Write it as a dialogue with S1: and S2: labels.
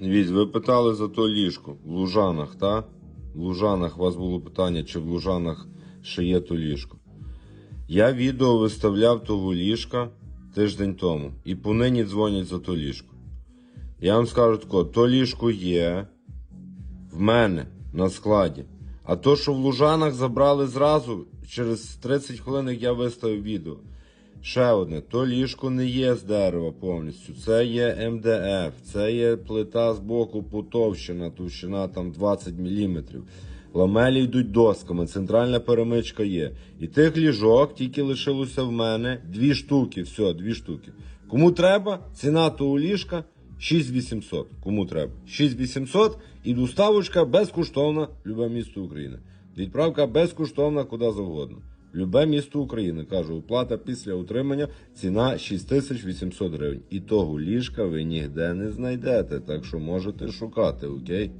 S1: Дивіться, ви питали за то ліжко в Лужанах, та? В Лужанах у вас було питання, чи в Лужанах ще є то ліжко. Я відео виставляв того ліжка тиждень тому. І понині дзвонять за то ліжко. Я вам скажу тако, то ліжко є в мене на складі. А то, що в Лужанах забрали зразу, через 30 хвилин, я виставив відео. Ще одне, то ліжко не є з дерева повністю. Це є МДФ, це є плита з боку потовщена, товщина там 20 мм. Ламелі йдуть досками, центральна перемичка є. І тих ліжок тільки лишилося в мене дві штуки. Все, дві штуки. Кому треба, ціна того ліжка 6800. Кому треба? 6800 і доставочка безкоштовна любе місто України. Відправка безкоштовна куди завгодно. Любе місто України, кажу, оплата після утримання ціна 6800 гривень. І того ліжка ви ніде не знайдете, так що можете шукати, окей?